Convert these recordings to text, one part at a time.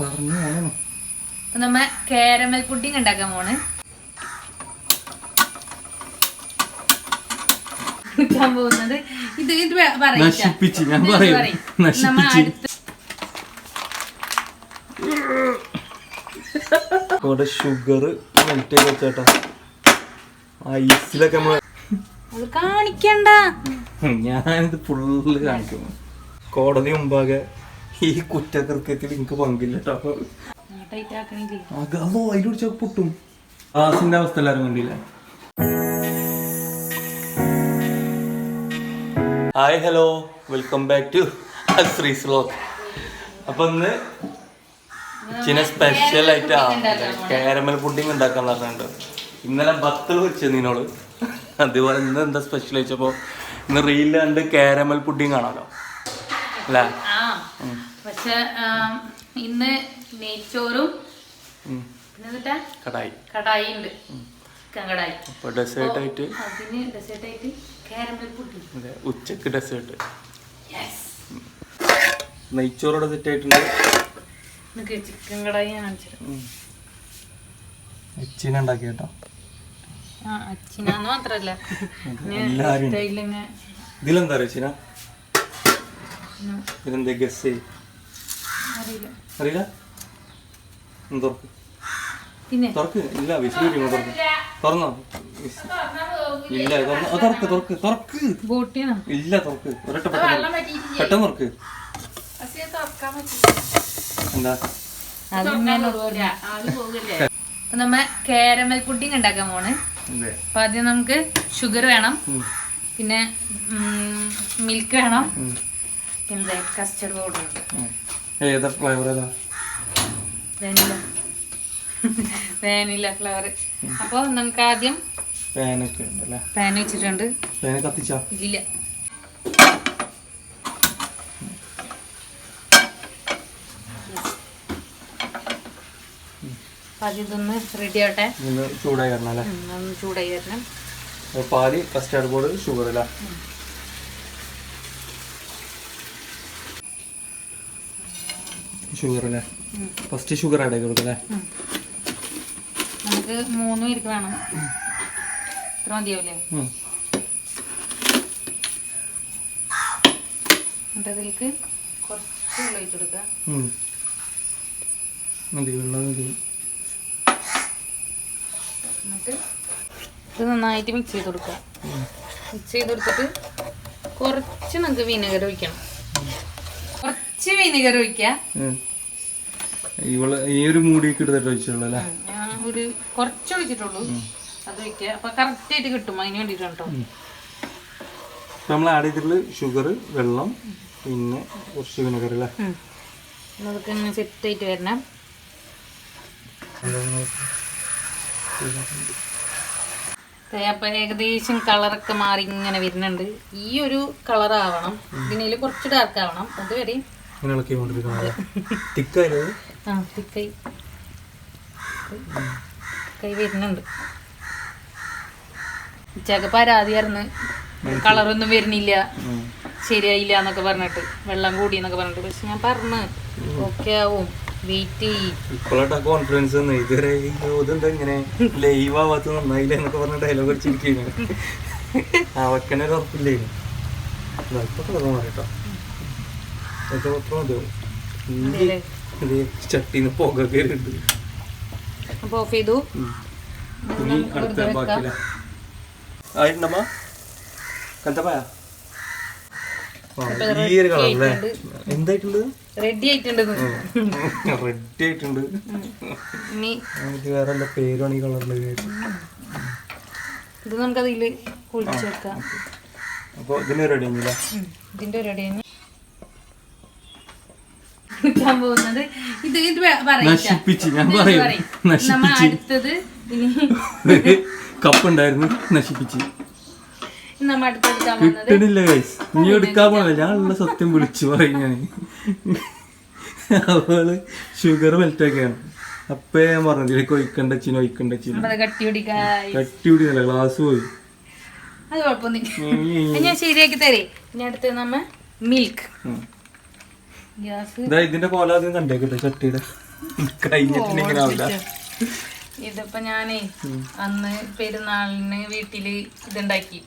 പറഞ്ഞു നമ്മ caramel pudding ഉണ്ടാക്കാൻ പോണ്. പോകുന്നത്. ഇത് ഇത്. നശിപ്പിച്ച് ഞാൻ പറയും. നശിപ്പിച്ച്. ഷുഗർ മെൽറ്റ് ചെയ്ത് വെച്ചേട്ടാ ഐസിലൊക്കെ നമ്മൾ അത് കാണിക്കണ്ട. ഞാനിത് ഫുള്ള് കാണിക്കും. കോടതി മുമ്പാകെ ഈ കുറ്റകൃത്യത്തിൽ എനിക്ക് പങ്കില്ല കേട്ടോ അത് അതിലൊടിച്ച പൊട്ടും. ക്ലാസിന്റെ അവസ്ഥ എല്ലാവരും കണ്ടില്ല? Hi hello welcome back to Sree vlog അപ്പൊ ഇന്ന് ചില സ്പെഷ്യൽ ആയിട്ട് കാരമൽ പുഡിംഗ് ഉണ്ടാക്കാൻ പറഞ്ഞിട്ടുണ്ട്. ഇന്നലെ ബത്തൽ വെച്ചു നിന്നോട് അതുപോലെ ഇന്ന് എന്താ സ്പെഷ്യൽ വെച്ചപ്പോ ഇന്ന് റീലിൽ കണ്ട് കാരമൽ പുഡിംഗ് ആണല്ലോ അല്ലേ പക്ഷെ ഇന്ന് നെയ്ച്ചോറും. കടായി. കടായി ഉണ്ട് കടായി. ഡെസേർട്ട് ആയിട്ട് അതിന് ഡെസേർട്ട് ആയിട്ട് കാരമൽ പുട്ടി. അതെ, ഉച്ചയ്ക്ക് ഡെസേർട്ട്. നെയ്ച്ചോറോടെ സെറ്റ് ആയിട്ടുണ്ട് ചിക്കൻ കടായി ഞാൻ അച്ചിനെ ഉണ്ടാക്കി കേട്ടോ അച്ഛനാന്ന് മാത്രല്ല. ഇതിലെന്താ അറിയോ ഇതെന്താ ഗസ്. അറിയില്ല. തുറക്ക്. പിന്നെ? തുറക്ക്. ഇല്ല വരും തുറക്ക്. തുറന്നോ? ഇല്ല തുറക്ക് തുറക്ക് തുറക്ക്. ബോട്ടിയാണ്? ഇല്ല തുറക്ക്. ഒരൊറ്റ പെട്ടെന്ന് പെട്ടെന്ന് തുറക്ക്. എന്താ? അത് അപ്പൊ നമ്മ കാരമൽ പുഡിംഗ് ഉണ്ടാക്കാൻ പോണ്. അതെ. അപ്പൊ ആദ്യം നമുക്ക് ഷുഗർ വേണം. പിന്നെ മിൽക്ക് വേണം. പിന്നെ കസ്റ്റർഡ് പൗഡർ. ഏതാ ഫ്ലേവർ ഏതാ? വാനില വാനില ഫ്ലേവർ അപ്പോൾ നമുക്ക് ആദ്യം പാനൊക്കെ ഉണ്ടല്ലേ പാൻ വെച്ചിട്ടുണ്ട്. പാന് കത്തിച്ചാ? ഇല്ല. ഇതൊന്ന് റെഡി ആവട്ടെ. ചൂടായി വരണം അല്ലേ? ചൂടായി വരണം. പാൽ കസ്റ്റാർഡ് ബോർഡ് ഷുഗർ അല്ല? ഷുഗർ അല്ലേ ഫസ്റ്റ് ഷുഗർ ആഡ് ചെയ്ത് കൊടുക്കല്ലേ. നമുക്ക് മൂന്നും വേണം. ഇത്ര മതിയാവില്ലേ. എന്നിട്ട് അതിലേക്ക് കുറച്ച് വെള്ളം ഒഴിച്ച് കൊടുക്കുക. മതി വെള്ളം മതി. എന്നിട്ട് ഇത് നന്നായിട്ട് മിക്സ് ചെയ്ത് കൊടുക്കുക. മിക്സ് ചെയ്ത് കൊടുത്തിട്ട് കുറച്ച് നമുക്ക് വിനെഗർ ഒഴിക്കണം. കുറച്ച് വിനെഗർ ഒഴിക്കുക. ഉം. ഇവൾ ഈ ഒരു മൂടിയൊക്കെ എടുത്തിട്ട് വെച്ചുള്ളൂ അല്ലേ? ഞാൻ ഒരു കുറച്ച് ഒഴിച്ചിട്ടുള്ളൂ അത് ഒഴിക്കുക അപ്പൊ കറക്റ്റ് ആയിട്ട് കിട്ടും അതിന് വേണ്ടിയിട്ടാണ് കേട്ടോ നമ്മൾ ആഡ് ചെയ്തിട്ടുള്ള ഷുഗർ വെള്ളം പിന്നെ കുറച്ച് വിനെഗർ അല്ലേ? അതൊക്കെ ഇങ്ങനെ സെറ്റ് ആയിട്ട് വരണം. അപ്പൊ ഏകദേശം കളറൊക്കെ മാറി ഇങ്ങനെ വരുന്നുണ്ട്. ഈ ഒരു കളർ ആവണം. പിന്നെ കുറച്ച് ഡാർക്ക് ആവണം. അതുവരെ ഇങ്ങനെ ഇളക്കി കൊണ്ടിരിക്കുന്നത് തിക്കായത് ആ തിക്കൈ കൈ വരുന്നുണ്ട്. ഉച്ചയ്ക്ക് പരാതിയായിരുന്നു കളറൊന്നും വരുന്നില്ല. ശരിയായില്ല എന്നൊക്കെ പറഞ്ഞിട്ട് വെള്ളം കൂടി എന്നൊക്കെ പറഞ്ഞിട്ട്. പക്ഷെ ഞാൻ പറഞ്ഞു ഓക്കെ ആവും വെയിറ്റ് ചെയ്യ്. കോൺഫിഡൻസ് ഇതുവരെ ഇതെന്താ ഇങ്ങനെ ലൈവ് ആവാത്ത നന്നായില്ല എന്നൊക്കെ പറഞ്ഞ ഡയലോഗ് അടിച്ചിരിക്കുന്നു അവക്കനെ ഒരു ഉറപ്പില്ലേ ഇപ്പൊ കളർ മാറിട്ടോ. മാത്രം ചട്ടിന്ന് പുക കയറിണ്ട് അപ്പൊ ഓഫ് ചെയ്തു. ഇനി അടുത്ത ബാക്കിയില്ല ആയിട്ടുണ്ടമ്മ കന്തപ്പായ ഈ ഒരു കളർ അല്ലേ? എന്തായിട്ടുണ്ട്? റെഡി ആയിട്ടുണ്ട്. റെഡി ആയിട്ടുണ്ട്. ഇനി നമുക്ക് വേറെ എല്ലാ പേരാണ് ഈ കളറിൽ ഇത് അപ്പോൾ ഇതിന് റെഡി ആയില്ല. ഇതിന്റെ റെഡി തന്നെ എടുക്കാൻ പോകുന്നത്. ഇത് ഇത്. നശിപ്പിച്ച് ഞാൻ പറയും. അടുത്തത് കപ്പ് ഉണ്ടായിരുന്നു നശിപ്പിച്ച്. കിട്ടണില്ല ഗൈസ് ഇനി എടുക്കാൻ പോണില്ല. ഞാൻ ഉള്ള സത്യം വിളിച്ചു പറയും ഞാൻ. അവൾ ഷുഗർ മെൽറ്റൊക്കെയാണ് അപ്പേ ഞാൻ പറഞ്ഞത് ഇതിലേക്ക് ഒഴിക്കണ്ട ചിന ഒഴിക്കണ്ട ചിന കട്ടി പിടിക്കല്ല ഗ്ലാസ് പോയി. അത് കുഴപ്പമൊന്നുമില്ല. ഞാൻ ശരിയാക്കി തരേ. ഇനി അടുത്ത് നമ്മ മിൽക്ക് ഇതിന്റെ കോല ആദ്യം കണ്ടേക്കട്ടെ ചട്ടിയുടെ. കഴിഞ്ഞിട്ട് ഇങ്ങനെ ആവില്ല. ഇതിപ്പോ ഞാനേ അന്ന് പെരുന്നാളിന് വീട്ടിൽ ഇതുണ്ടാക്കി.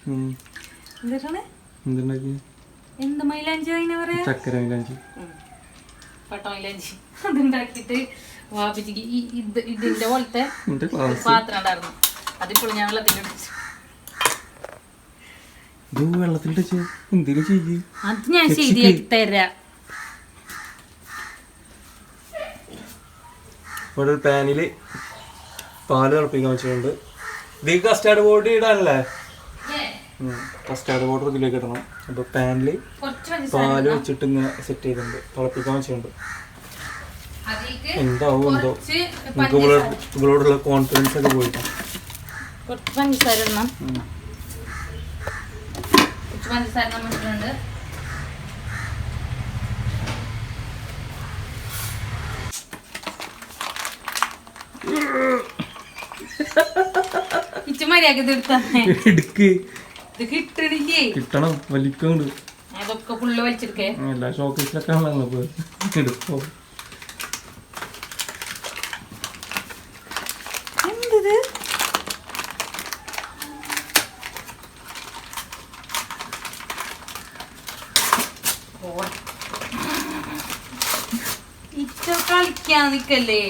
എന്ത് മൈലാഞ്ചി ചക്കര മൈലാഞ്ചി. പട്ട മൈലാഞ്ചി. അതുണ്ടാക്കിട്ട് വാപ്പിച്ചിക്ക് ഈ ഇത് ഇതിന്റെ പോലത്തെ പാത്രം ഉണ്ടായിരുന്നു. അതിപ്പോൾ ഞാൻ വെള്ളത്തിലിടിച്ചു ഇത് അത് ഞാൻ ശരിയാക്കി തരാം. ഇവിടെ ഒരു പാനിൽ പാൽ തിളപ്പിക്കാൻ വെച്ചിട്ടുണ്ട്. ഇത് കസ്റ്റാർഡ് പൗഡർ ഇടാനല്ലേ? കസ്റ്റാർഡ് പൗഡർ ഇതിലേക്ക് ഇടണം. അപ്പൊ പാനിൽ കുറച്ച് പഞ്ചസാര പാൽ വെച്ചിട്ട് ഇങ്ങനെ സെറ്റ് ചെയ്തിട്ടുണ്ട്. തിളപ്പിക്കാൻ വെച്ചിട്ടുണ്ട്. എന്താവും എന്തോ. നമുക്ക് ഇവളോടുള്ള കോൺഫിഡൻസ് ഒക്കെ പോയിട്ട്. കുറച്ച് പഞ്ചസാര ഇടണം. കുറച്ച് പഞ്ചസാര നമ്മൾ ഇട്ടിട്ടുണ്ട് ഇച്ചു മര്യാദ ഇത് എടുത്തന്നെ എടുക്ക്. ഇത് കിട്ടണില്ലേ? കിട്ടണം. വലിക്കൊണ്ട്. അതൊക്കെ ഫുള്ള് വലിച്ചെടുക്കേ. എല്ലാ ഷോക്കേസിലൊക്കെ ആണല്ലോ എടുക്കോ. എന്തത്? ഇച്ച കളിക്കാൻ നിക്കല്ലേ?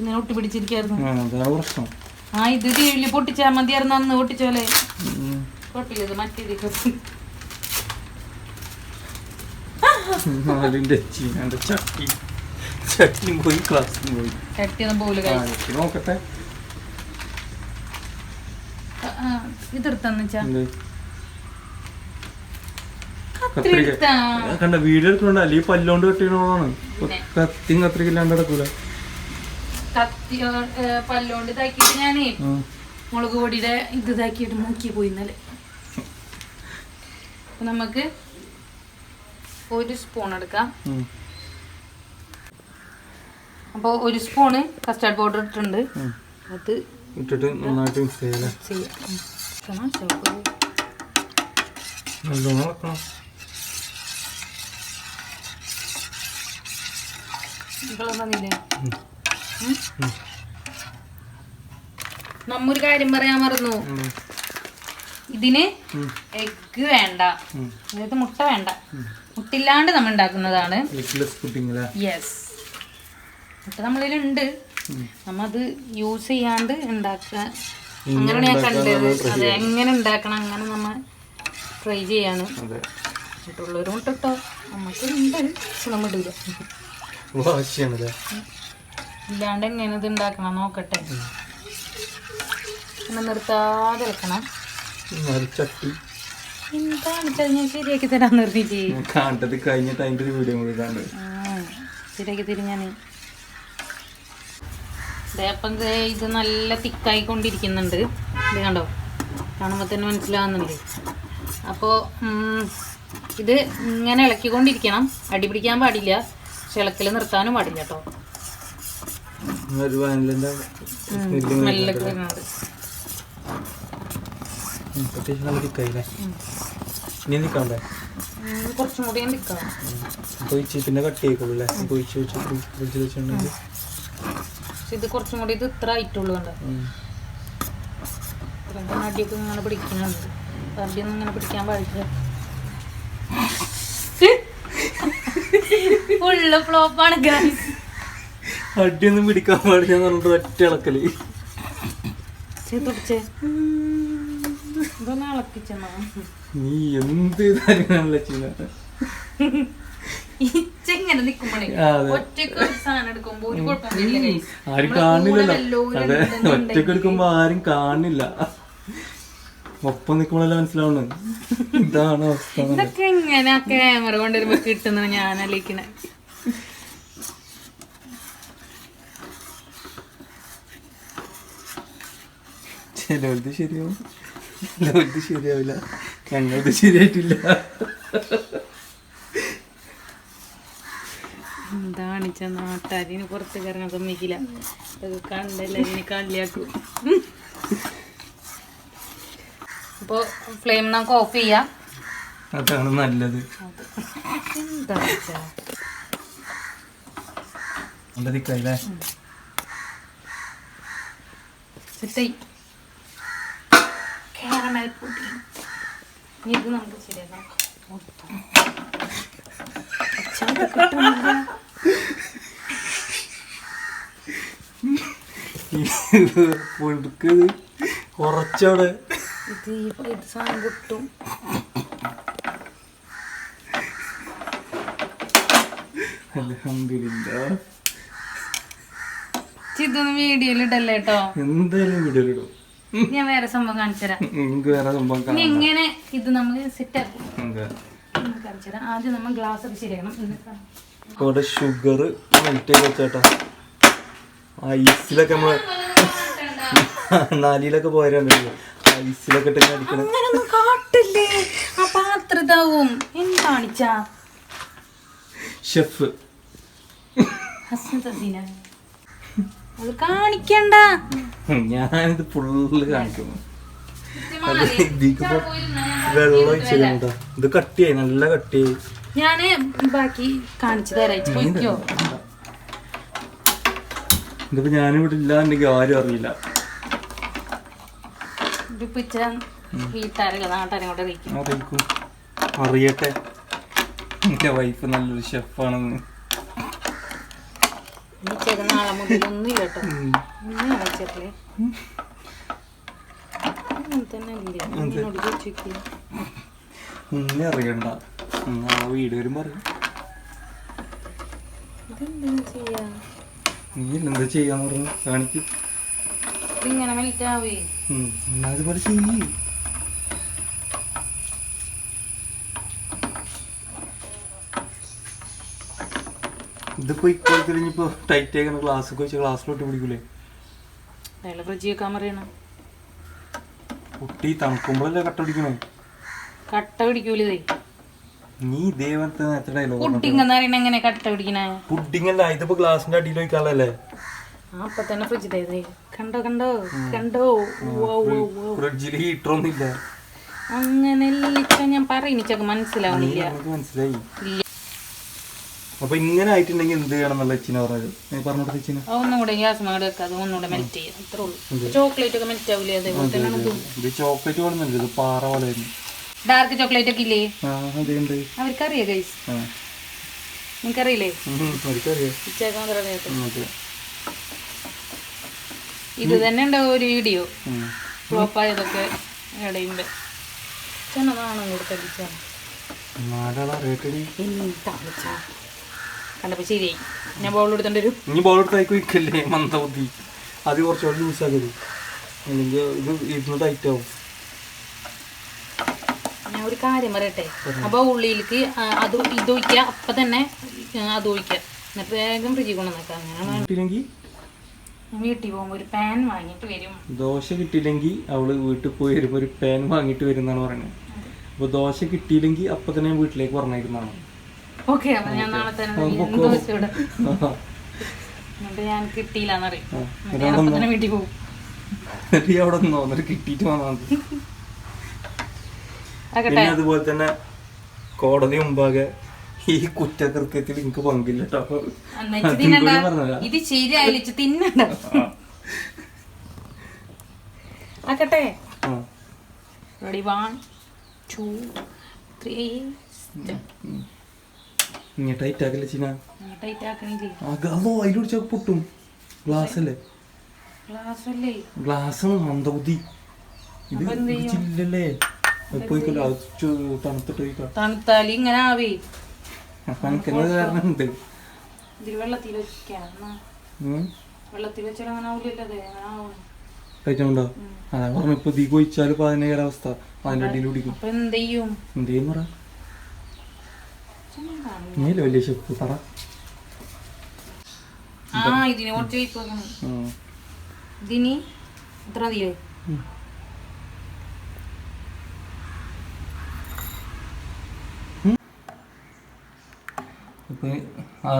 പിന്നെ ഒട്ടി പിടിച്ചിരിക്കായിരുന്നു ആ ഇത് ടീവിൽ പൊട്ടിച്ചാ മതിയായിരുന്നു അന്ന് പൊട്ടിച്ചോലെ. കുഴപ്പമില്ല മറ്റേത് ചട്ടി. ചട്ടിയും പോയി ക്ലാസ്സിലും പോയി. ചട്ടിയൊന്നും പോലും നോക്കട്ടെ. ഇതെടുത്താന്ന് വെച്ചാ. കണ്ട വീഡിയോ എടുക്കണ്ട അല്ലെങ്കിൽ പല്ലോണ്ട് കെട്ടിയണോളാണ് കത്തിയും കത്രിക ഇല്ലാണ്ട് നടക്കൂല. കത്തി പല്ലോണ്ട് ഇതാക്കിയിട്ട് ഞാനേ. മുളക് പൊടിയുടെ ഇത് ഇതാക്കിയിട്ട് മുക്കി പോയി ഇന്നലെ. അപ്പൊ നമുക്ക് ഒരു സ്പൂൺ എടുക്കാം. അപ്പൊ അപ്പോൾ ഒരു സ്പൂണ് കസ്റ്റാർഡ് പൗഡർ ഇട്ടിട്ടുണ്ട്. അത് ഇട്ടിട്ട് നന്നായിട്ട് മിക്സ് ചെയ്യാം. നല്ലോണം. ഉം? നമ്മൊരു കാര്യം പറയാൻ മറന്നു. ഇതിന് എഗ് വേണ്ട. അതായത് മുട്ട വേണ്ട. മുട്ടില്ലാണ്ട് നമ്മൾ ഉണ്ടാക്കുന്നതാണ്. യെസ് മുട്ട നമ്മളിലുണ്ട്. നമ്മത് യൂസ് ചെയ്യാണ്ട് ഉണ്ടാക്കുക അങ്ങനെയാണ് ഞാൻ കണ്ടത്. നമ്മൾ അത് എങ്ങനെ ഉണ്ടാക്കണം അങ്ങനെ നമ്മ ട്രൈ ചെയ്യാണ്. ഇട്ടുള്ളവരും ഇട്ടോ. നമുക്ക് ഉണ്ട് നമ്മൾ നമ്മ ഇടില്ല ഇല്ലാണ്ട് എങ്ങനെ ഇത് ഉണ്ടാക്കണം നോക്കട്ടെ. പിന്നെ നിർത്താതെ വെക്കണം. ചട്ടി. എന്താണ് ഞാൻ ശരിയാക്കി തരാൻ കണ്ടത് കഴിഞ്ഞിട്ട് ഒരു വീഡിയോ കൂടി ശരിയാക്കി തരും ഞാൻ അപ്പം ഇത് നല്ല തിക്കായി കൊണ്ടിരിക്കുന്നുണ്ട് ഇത് കണ്ടോ? കാണുമ്പോൾ തന്നെ മനസ്സിലാവുന്നുണ്ട്. അപ്പോൾ ഇത് ഇങ്ങനെ ഇളക്കിക്കൊണ്ടിരിക്കണം. അടി പിടിക്കാൻ പാടില്ല. പക്ഷെ ഇളക്കൽ നിർത്താനും പാടില്ല കേട്ടോ. ഒരു വാനിലിന്റെ നല്ല വരുന്നുണ്ട് അത്യാവശ്യം നല്ല തിക്കായില്ലേ ഇനി നിൽക്കണ്ടേ ഉം, കുറച്ചും കൂടി നിൽക്കാം പൊയിച്ച് പിന്നെ കട്ട് ചെയ്യിക്കുള്ളൂ അല്ലേ? വെച്ച് ഫ്രിഡ്ജിൽ വെച്ചിട്ടുണ്ടെങ്കിൽ ഇത് കുറച്ചും കൂടി ഇത് ഇത്ര ആയിട്ടുള്ളൂ കണ്ടോ? അടിയൊക്കെ ഇങ്ങനെ പിടിക്കുന്നുണ്ട് അടിയൊന്നും ഇങ്ങനെ പിടിക്കാൻ പാടില്ല. ഫുള്ള് ഫ്ലോപ്പാണ് ഗൈസ് അടിയൊന്നും പിടിക്കാൻ പാടില്ല എന്ന് പറഞ്ഞിട്ട് ഒറ്റ ഇളക്കൽ. നീ എന്ത് ഇതാണല്ലോ ചെയ്യുന്നത് ആരും കാണില്ലല്ലോ. അതെ. ഒറ്റയ്ക്ക് എടുക്കുമ്പോ ആരും കാണില്ല. ഒപ്പം നിൽക്കുമ്പോഴല്ലേ മനസ്സിലാവണ് ഇതാണ് അവസ്ഥ. ഇതൊക്കെ എങ്ങനെ? ക്യാമറ കൊണ്ടുവരുമ്പോ കിട്ടുന്നത് ഞാൻ ആലോചിക്കണേ ചിലവർക്ക് ശരിയാവും. ചിലവർക്ക് ശരിയാവില്ല. ഞങ്ങൾക്ക് ശരിയായിട്ടില്ല. എന്താണ് നാട്ടാരിന് പുറത്ത് കയറാൻ സമ്മതിക്കില്ല. കണ്ടല്ല ഇതിനെ കളിയാക്കും അപ്പോൾ ഫ്ലെയിം നമുക്ക് ഓഫ് ചെയ്യാം. അതാണ് നല്ലത്. എന്താ സെറ്റായി കാരമൽ പുഡിംഗ് ഇനി ഇത് നമുക്ക് ശരിയാക്കാം. അച്ഛാ, ഇത് ഇത് സാധനം കിട്ടും ഇതൊന്നും വീഡിയോയിൽ ഇടല്ലേ കേട്ടോ എന്തായാലും വീഡിയോയിലിടും ഞാൻ വേറെ സംഭവം കാണിച്ചുതരാം. എനിക്ക് വേറെ സംഭവം ഇനി കാണാം എങ്ങനെ ഇത് നമുക്ക് സെറ്റ് ആദ്യം നമ്മൾ ഗ്ലാസ് ഒക്കെ ശരിയാക്കണം. ഇവിടെ ഷുഗർ മെൽറ്റ് ചെയ്ത് വെച്ചേട്ടാ. ഐസിലൊക്കെ നമ്മൾ നാലിലൊക്കെ പോയാലുണ്ടല്ലോ ഐസിലൊക്കെ ഇട്ട് കാട്ടില്ലേ? ആ പാത്രതാവും എന്ത് ഷെഫ് ഹസ്നത്തസീന അത് കാണിക്കണ്ട. ഞാനിത് ഫുള്ള് കാണിക്കുന്നു. വെള്ളം ഇത് കട്ടിയായി നല്ല കട്ടിയായി. ഞാൻ ബാക്കി കാണിച്ചു തരാം. പോയിക്കോ ഇതിപ്പോ ഞാനിവിടെ ഇല്ലാന്നുണ്ടെങ്കിൽ ആരും അറിയില്ല. ഇതിപ്പോ കൂടെ അറിയിക്കും അറിയട്ടെ. എന്റെ വൈഫ് നല്ലൊരു ഷെഫാണെന്ന് കേട്ടോ. ഒന്നും ഒന്നും അറിയണ്ട. വീട് വരുമ്പോ അറിയാം. നീ എന്താ ചെയ്യാന്ന് പറഞ്ഞു കാണിക്കും. ഇതിങ്ങനെ മെൽറ്റാവേ എന്നാ അതുപോലെ ചെയ്യ്. ഇതിപ്പോ ഇക്കാലത്തിൽ ഇനിയിപ്പോ ടൈറ്റ് ആക്കുന്ന ഗ്ലാസ് ഒക്കെ വെച്ച് ഗ്ലാസ്സിലോട്ട് പിടിക്കൂലേ അയാളെ ഫ്രിഡ്ജ് വെക്കാൻ പറയണം. കുട്ടി തണുക്കുമ്പോഴല്ലേ കട്ട പിടിക്കണേ? കട്ട പിടിക്കൂലേ നീ ദൈവത്തെ ഡയലോഗ് എന്ന് പറയുന്നത് എങ്ങനെ കട്ട പിടിക്കണേ? പുഡിംഗ് അല്ല ഇതിപ്പോ ഗ്ലാസിന്റെ അടിയിൽ വെക്കാളല്ലേ ആ അപ്പൊ തന്നെ ഫ്രിഡ്ജ് കണ്ടോ കണ്ടോ? കണ്ടോ. ഫ്രിഡ്ജിൽ ഹീറ്റർ ഒന്നും ഇല്ല. അങ്ങനെ ഞാൻ പറയുന്നിച്ചൊക്കെ മനസ്സിലാവണില്ല. മനസ്സിലായി. അപ്പൊ ഇങ്ങനെ ആയിട്ടുണ്ടെങ്കിൽ എന്ത് ചെയ്യണം എന്നുള്ള ഇച്ചിനെ പറഞ്ഞത്. പറഞ്ഞോട്ടെ ആ, ഒന്നുകൂടെ ഗ്യാസ് മേട് വെക്കുക അത് ഒന്നുകൂടെ മെൽറ്റ് ചെയ്യാം. അത്രേ ഉള്ളൂ. ചോക്ലേറ്റ് ഒക്കെ മെൽറ്റ് ആവില്ലേ അതേപോലെ തന്നെയാണ് ഇത്. ചോക്ലേറ്റ് വേണമെന്നില്ല ഇത് പാറ പോലെ ഡാർക്ക് ചോക്ലേറ്റ് ഒക്കെ ഇല്ലേ? അവർക്കറിയാം ഗൈസ്. ഇത് തന്നെ ഉണ്ടാവും ഒരു വീഡിയോ. ഫ്ലോപ്പ് ആയതൊക്കെ ഇടയുണ്ട് ചെന്നതാണോ കൊടുത്തടിച്ചാ. നാലാളെ അറിയട്ടെ എന്താ ശരിയായി ഞാൻ ബോൾ എടുത്തോണ്ട് വരും. ഇനി ബോൾ എടുത്തായിക്കോ ഇക്കല്ലേ മന്ദബുദ്ധി അത് കുറച്ചുകൂടി ലൂസ് ആക്കരുത് അല്ലെങ്കിൽ ഇത് ഇരുന്ന് ടൈറ്റ് ആവും. ഞാൻ ഒരു കാര്യം പറയട്ടെ? അപ്പൊ ഉള്ളിയിലേക്ക് അത് ഇത് ഒഴിക്കുക അപ്പൊ തന്നെ അത് ഒഴിക്കുക എന്നിട്ട് വേഗം ഫ്രിഡ്ജിൽ കൊണ്ടുവന്നേക്കാം അങ്ങനെയാണ് കിട്ടിയില്ലെങ്കിൽ? വീട്ടിൽ പോകുമ്പോൾ ഒരു പാൻ വാങ്ങിയിട്ട് വരും. ദോശ കിട്ടിയില്ലെങ്കിൽ അവൾ വീട്ടിൽ പോയി വരുമ്പോൾ ഒരു പാൻ വാങ്ങിയിട്ട് വരും എന്നാണ് പറയുന്നത്. അപ്പോൾ ദോശ കിട്ടിയില്ലെങ്കിൽ അപ്പം തന്നെ വീട്ടിലേക്ക് പറഞ്ഞിരുന്നതാണ് ഓക്കെ അപ്പൊ ഞാൻ നാളെ തന്നെ വീണ്ടും ദോശ ഇടാം എന്നിട്ട് ഞാൻ കിട്ടിയില്ലാന്നറിയും എന്നിട്ട് ഞാൻ അപ്പൊ തന്നെ വീട്ടിൽ പോകും എന്നിട്ട് ഈ അവിടെ നിന്നോ? എന്നിട്ട് കിട്ടിയിട്ട് വന്നാൽ മതി. ആകട്ടെ പിന്നെ അതുപോലെ തന്നെ കോടതി മുമ്പാകെ ഈ കുറ്റകൃത്യത്തിൽ എനിക്ക് പങ്കില്ല. ഇത് തിന്നണ്ട. ആക്കട്ടെ. ആ. റെഡി വൺ ടു ത്രീ ഇനി ടൈറ്റ് ആക്കല്ലേ ചീന? ടൈറ്റ് ആക്കണില്ലേ അതോ അതിലൊടിച്ചാൽ പൊട്ടും. ഗ്ലാസ് അല്ലേ? ഗ്ലാസ് മന്ദബുദ്ധി. ഇത്? ചില്ലല്ലേ പോയിക്കല്ലോ അത് ചു- തണുത്തിട്ട് പോയിക്കോ. തണുത്താൽ ഇങ്ങനെ ആവേ. പനിക്കുന്നത് കാരണം ഉണ്ട് ഇതിൽ വെള്ളത്തിൽ വെക്കാം എന്നാ. വെള്ളത്തിൽ വെച്ചാൽ അങ്ങനെ ആവില്ലല്ലോ അതെ അങ്ങനെ ആവും. കഴിച്ചുണ്ടോ? അതാ പറഞ്ഞു ഇപ്പൊ തീ കൊഴിച്ചാൽ ഇപ്പൊ അതിന്റെ അവസ്ഥ അതിന്റെ അടിയിൽ പിടിക്കും എന്ത് ചെയ്യും പറ? വലിയ ഷിഫ്റ്റ് പറ. ആ ഇതിന് കുറച്ച് വെയിറ്റ് വെക്കണം ഉം. ഇതിന് എത്ര മതിയേ ഉം. ഇപ്പൊ ആ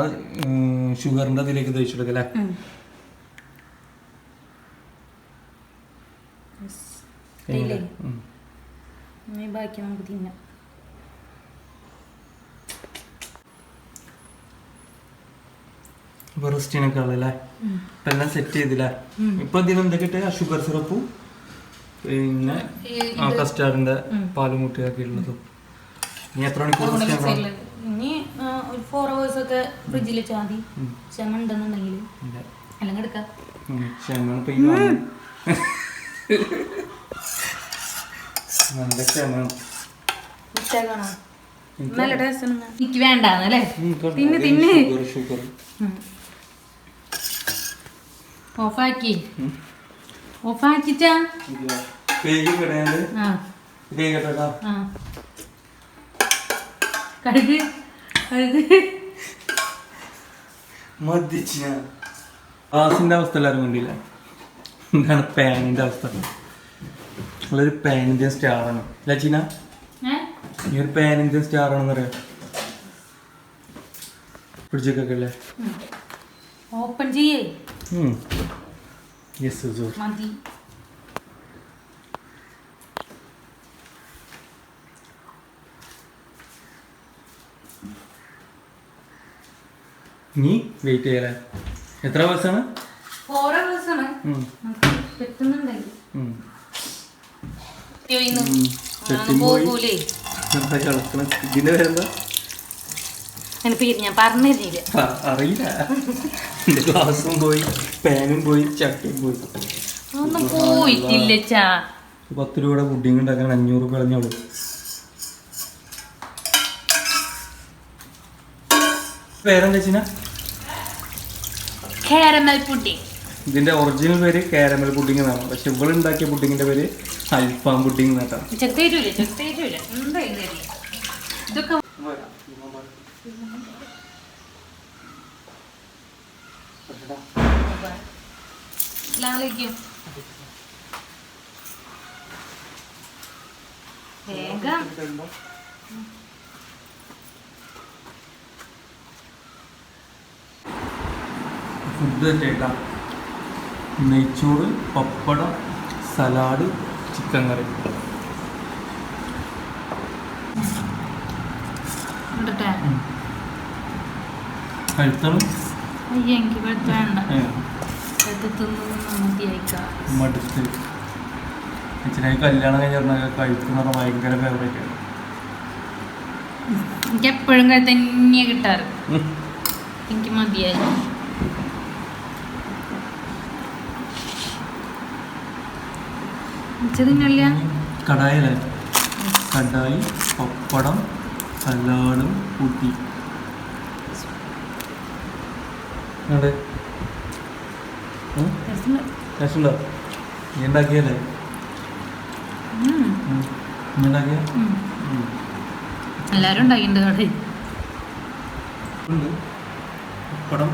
ഷുഗറിന്റെ അതിലേക്ക് തയ്ച്ചെടുക്കല്ലേ ബാക്കി നമുക്ക് തിന്നാം. വെറസ്റ്റിനൊക്കെ ഉള്ളല്ലേ ഇപ്പൊ എല്ലാം സെറ്റ് ചെയ്തില്ലേ? ഇപ്പൊ ഇതിന് എന്തൊക്കെ ഇട്ട്? ഷുഗർ സിറപ്പും പിന്നെ ആ കസ്റ്റാർഡിന്റെ പാലും മുട്ടയൊക്കെ ഉള്ളതും ഇനി എത്ര മണിക്കൂർ ഇനി ഒരു ഫോർ അവേഴ്സ് ഒക്കെ ഫ്രിഡ്ജിൽ വെച്ചാൽ മതി ക്ഷമ ഉണ്ടെന്നുണ്ടെങ്കിൽ. അല്ലെങ്കിൽ എടുക്കാം. നല്ല ക്ഷമയാണ് നല്ല ടേസ്റ്റ് എനിക്ക് വേണ്ടാന്നല്ലേ തിന്ന് തിന്ന്. ഷുഗർ ഓഫാക്കി. ഓഫാക്കിട്ടാ? കഴുക് കഴുക്. മതിച്ച ഗ്ലാസിന്റെ അവസ്ഥ എല്ലാവരും കണ്ടില്ല? എന്താണ് പാനിന്റെ അവസ്ഥ? നല്ലൊരു പാൻ ഇന്ത്യൻ സ്റ്റാർ ആണ് ലച്ചിന ഏ? ഈ ഒരു പാൻ ഇന്ത്യൻ സ്റ്റാർ ആണെന്ന് പറയാം പിടിച്ചൊക്കെ അല്ലേ? ഓപ്പൺ ചെയ്യേ. യെസ് സൂർ മതി ഇനി വെയിറ്റ് ചെയ്യലേ എത്ര ബസ്സാണ് ഫോർ എന്താ കളക്കണ ഇതിന്റെ പേരെന്താ? ഞാൻ പറഞ്ഞില്ല ആ, അറിയില്ല. എന്റെ ഗ്ലാസും പോയി പാനും പോയി ചട്ടിയും പോയി. ഒന്നും പോയിട്ടില്ല ചാ. പത്ത് രൂപയുടെ പുഡിങ് ഉണ്ടാക്കാൻ അഞ്ഞൂറ് രൂപ കളഞ്ഞോളൂ പേരെന്താ കാരമൽ പുഡിംഗ് ഇതിന്റെ ഒറിജിനൽ പേര് കാരമൽ പുഡിംഗ് എന്നാണ്. പക്ഷെ ഇവിടെ ഉണ്ടാക്കിയ പുഡിങ്ങിന്റെ പേര് അൽഫാം പുഡിംഗ് എന്നാട്ടാ. ഇതൊക്കെ ലാലേക്കും വേഗം. ഫുഡ് ചേട്ടാ നെയ്ച്ചോറ് പപ്പടം സലാഡ് ചിക്കൻ കറി. കഴിത്തണം അയ്യ എനിക്ക് വെളുത്ത വേണ്ട വെളുത്ത തിന്നു മടുത്ത്. അച്ഛനായി കല്യാണം കഴിഞ്ഞ കഴിക്കുന്ന പറഞ്ഞാൽ ഭയങ്കര ഫേവറേറ്റ് ആണ്. എനിക്ക് എപ്പോഴും തന്നെ കിട്ടാറ്. എനിക്ക് മതിയായി. കടായില്ലേ കടായി പപ്പടം സലാഡും കൂട്ടി അതെ ടേസ്റ്റുണ്ടോ നീ ഉണ്ടാക്കിയല്ലേ. നീ ഉണ്ടാക്കിയ? ഉം. എല്ലാരും ഉണ്ടാക്കിണ്ട് അവിടെ. ഉണ്ട്. പപ്പടം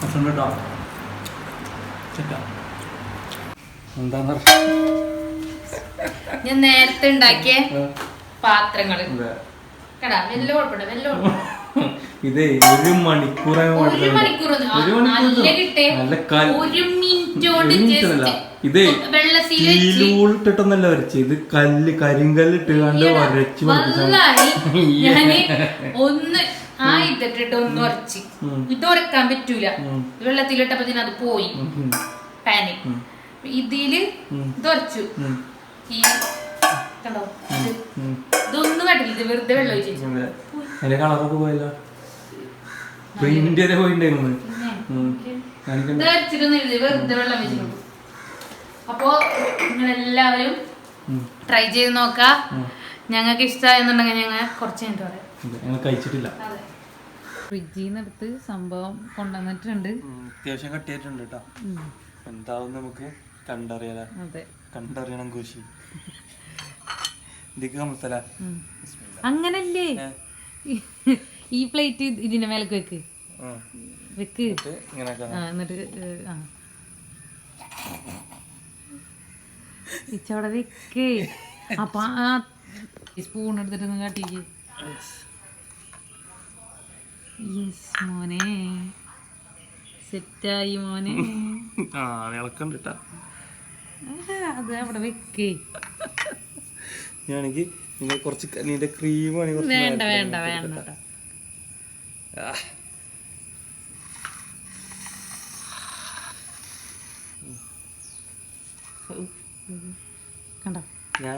ഭക്ഷണം കേട്ടോ. എന്താന്ന് ഞാൻ നേരത്തെ ഉണ്ടാക്കിയ. പാത്രങ്ങൾ. കടാ വല്ല കുഴപ്പമില്ല വല്ല കുഴപ്പമില്ല. ഇതേ ഒരു മണിക്കൂർ ഒരു മണിക്കൂർ. ഇതേ വരച്ച്. ഇത് കല്ല് കരിങ്കല്ലിട്ട് കണ്ട് വരച്ച് ഒന്ന് ആ ഇതിട്ടിട്ട് ഒന്ന് ഉറച്ച്. ഇത് ഉറക്കാൻ പറ്റൂല. വെള്ളത്തിലിട്ടപ്പോ അത് പോയി. പാനിക് ഇതിൽ. ഇത് ഉറച്ചു ഈ കണ്ടോ? ഇത് ഉം. ഇതൊന്നും കണ്ടില്ല ഇത് വെറുതെ വെള്ളം ഒഴിച്ചു അതിന്റെ കളറൊക്കെ പോയല്ലോ. പോയിണ്ടായിരുന്നു വെറുതെ വെള്ളം അപ്പോ നിങ്ങൾ എല്ലാവരും ട്രൈ ചെയ്ത് നോക്ക. ഞങ്ങൾക്ക് ഇഷ്ടമായെന്നുണ്ടെങ്കിൽ ഞങ്ങൾ കുറച്ച് കഴിഞ്ഞിട്ട് പറയാം. കഴിച്ചിട്ടില്ല. ഫ്രിഡ്ജിൽ നിന്നെടുത്ത് സംഭവം കൊണ്ടുവന്നിട്ടുണ്ട്. അത്യാവശ്യം കട്ടിയായിട്ടുണ്ട് കേട്ടോ. എന്താവും നമുക്ക് കണ്ടറിയാലോ? അതെ. കണ്ടറിയണം കമത്തല അങ്ങനല്ലേ? ഈ പ്ലേറ്റ് ഇതിന്റെ മേലേക്ക് വെക്ക്. വെക്ക്. എന്നിട്ട് വെക്ക് ആ ഇച്ചവിടെ വെക്കേ. അപ്പൊ ആ സ്പൂൺ എടുത്തിട്ട് കാട്ടിക്ക്. യെസ് മോനെ. സെറ്റായി മോനെ. ആ വിളക്കണ്ട് കേട്ടാ അത് അവിടെ വെക്കേ. ഞാണെങ്കിൽ നിങ്ങൾ കുറച്ച് നിന്റെ ക്രീം ആണെങ്കിൽ വേണ്ട വേണ്ട. കണ്ടോ? ഞാൻ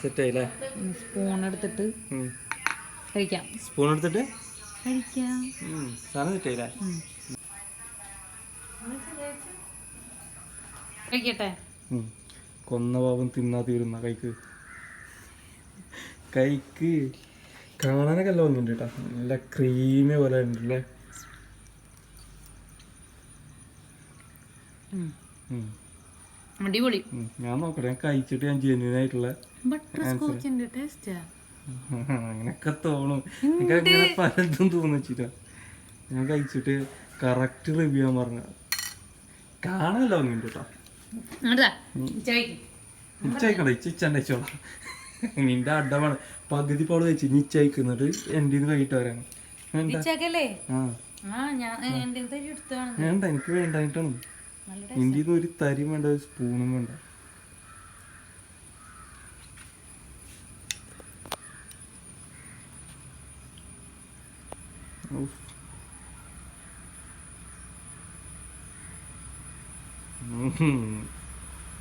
സെറ്റ് ആയില്ലേ? സ്പൂൺ എടുത്തിട്ട് കഴിക്കാം. സ്പൂൺ എടുത്തിട്ട്? കഴിക്കാം. സാധനം സെറ്റ് ആയില്ലേ? കഴിക്കട്ടെ. കൊന്ന പാവം തിന്നാ തീരുന്ന കൈക്ക്. കൈക്ക്. കാണാനൊക്കെ എല്ലാം ഒന്നുണ്ട് കേട്ടോ നല്ല ക്രീമി പോലെ ഉണ്ടല്ലേ. അടിപൊളി. ഞാൻ നോക്കട്ടെ ഞാൻ കഴിച്ചിട്ട് ഞാൻ ജെന്യൂൻ ആയിട്ടുള്ള അങ്ങനൊക്കെ തോന്നും. എനിക്ക് അങ്ങനെ പലതും തോന്നിച്ചിട്ടാ. ഞാൻ കഴിച്ചിട്ട് കറക്റ്റ് റിവ്യൂ ഞാൻ പറഞ്ഞ കാണാനല്ല അങ്ങനെ കേട്ടോ നിന്റെ അഡമാണ് പകുതി പോൾ വെച്ച് നീ ഇച്ചയക്കുന്നിട്ട് എന്റെ ഇത് കഴിയിട്ട് വരാണ്. വേണ്ട. എനിക്ക് വേണ്ടായിട്ടാണ്. നിന്റെ ഒരു തരി വേണ്ട ഒരു സ്പൂണും വേണ്ട. ഉഫ്.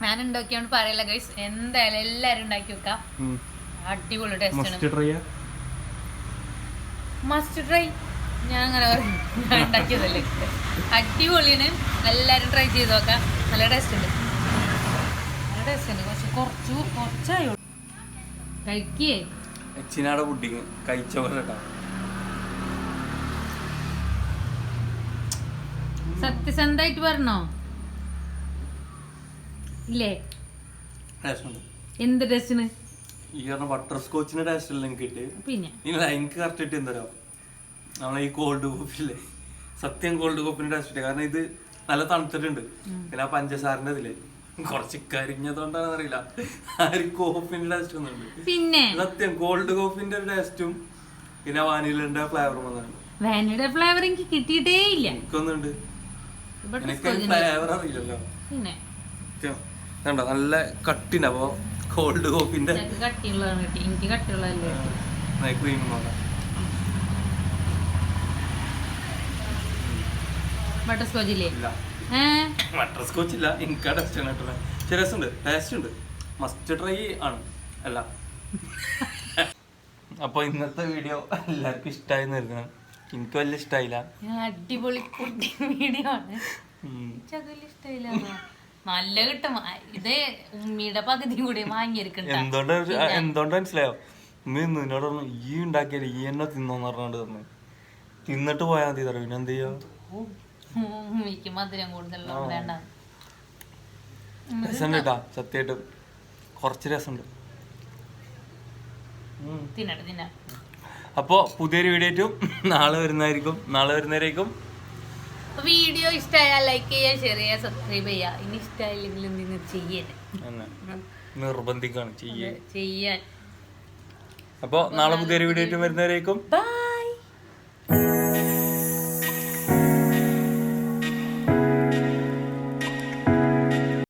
ഞാൻ ഉണ്ടാക്കിയോണ്ട് പറയല്ല ഗൈസ് എന്തായാലും എല്ലാരും ഉണ്ടാക്കി വെക്കാം. അടിപൊളി ടേസ്റ്റ് ആണ്. മസ്റ്റ് ട്രൈ ഞാൻ അങ്ങനെ ഉണ്ടാക്കിയതല്ലേ. അടിപൊളിയാണ്. എല്ലാരും ട്രൈ ചെയ്ത് നോക്കാം. നല്ല ടേസ്റ്റ് ഉണ്ട്. നല്ല ടേസ്റ്റ് ഉണ്ട്. പക്ഷെ കുറച്ചു കുറച്ചായോ? കഴിക്കേ? അച്ഛനാടെ പുഡിങ് കഴിച്ച പോലെ സത്യസന്ധമായിട്ട് പറഞ്ഞോ? ഇല്ലേ? എന്ത് ടേസ്റ്റിന് ഈ പറഞ്ഞ ബട്ടർ സ്കോച്ചിന്റെ ടേസ്റ്റ് എല്ലാം കിട്ടി പിന്നെ? ഇല്ല എനിക്ക് കറക്റ്റ് ആയിട്ട് എന്തോ നമ്മളെ ഈ കോൾഡ് കോഫില്ലേ സത്യം കോൾഡ് കോപ്പിന്റെ ടേസ്റ്റ് കിട്ടി കാരണം ഇത് നല്ല തണുത്തിട്ടുണ്ട്. പിന്നെ ആ പഞ്ചസാരന്റെ ഇതില്ലേ കുറച്ച് കരിഞ്ഞതുകൊണ്ടാണെന്ന് അറിയില്ല. ആ ഒരു കോഫിന്റെ ടേസ്റ്റ് ഒന്നുണ്ട് പിന്നെ? സത്യം കോൾഡ് കോപ്പിന്റെ ടേസ്റ്റും പിന്നെ വാനിലന്റെ ഫ്ലേവറും വന്നിട്ടുണ്ട്. വാനിലയുടെ ഫ്ലേവർ എനിക്ക് കിട്ടിയിട്ടേ ഇല്ല. എനിക്കൊന്നുണ്ട്. എനിക്ക് ഫ്ലേവർ അറിയില്ലല്ലോ. പിന്നെ? കണ്ടോ നല്ല കട്ടിന് അപ്പോ കോൾഡ് കോഫിന്റെ എനിക്ക് കട്ടിയുള്ളതല്ലേ ക്രീം നോക്കാം ബട്ടർ സ്കോച്ച് ഇല്ലേ ബട്ടർ സ്കോച്ച് ഇല്ല. എനിക്ക് ടേസ്റ്റ് ആണ് പക്ഷെ രസമുണ്ട് ടേസ്റ്റ് ഉണ്ട്. മസ്റ്റ് ട്രൈ ആണ്. അല്ല. അപ്പോൾ ഇന്നത്തെ വീഡിയോ എല്ലാവർക്കും ഇഷ്ടമായി കരുതണം. എനിക്ക് വലിയ ഇഷ്ടമായില്ല അടിപൊളി വീഡിയോ ആണ്. ഉം. നല്ല കിട്ടും. ഇത് ഉമ്മിയുടെ പകുതി കൂടി വാങ്ങിയിരിക്കണ്ട. എന്തുകൊണ്ട് എന്തുകൊണ്ട് മനസ്സിലായോ? ഉമ്മി നിന്നോട് പറഞ്ഞു ഈ ഉണ്ടാക്കിയാലും ഈ എന്നെ തിന്നോന്ന് പറഞ്ഞോണ്ട് തന്നു. തിന്നിട്ട് പോയാൽ മതി തറ പിന്നെ എന്ത് ചെയ്യാ? ഉമ്മിക്ക് മധുരം കൂടുതലുള്ള വേണ്ട. രസമുണ്ട് കേട്ടാ സത്യമായിട്ടും. കുറച്ച് രസമുണ്ട്. തിന്നട്ടെ തിന്ന. അപ്പോൾ പുതിയൊരു വീഡിയോ ആയിട്ടും നാളെ വരുന്നതായിരിക്കും. നാളെ വരുന്നവരേക്കും വീഡിയോ ഇഷ്ടമായാൽ ലൈക്ക് ചെയ്യുക ഷെയർ ചെയ്യുക സബ്സ്ക്രൈബ് ചെയ്യുക. ഇനി കറക്റ്റ് ആയില്ലെങ്കിൽ എന്തെങ്കിലും ചെയ്യാൻ നിർബന്ധിക്കാണ് ചെയ്യാൻ ചെയ്യാൻ. അപ്പോൾ നാളെ പുതിയൊരു വീഡിയോ വരുന്നവരേക്കും ബൈ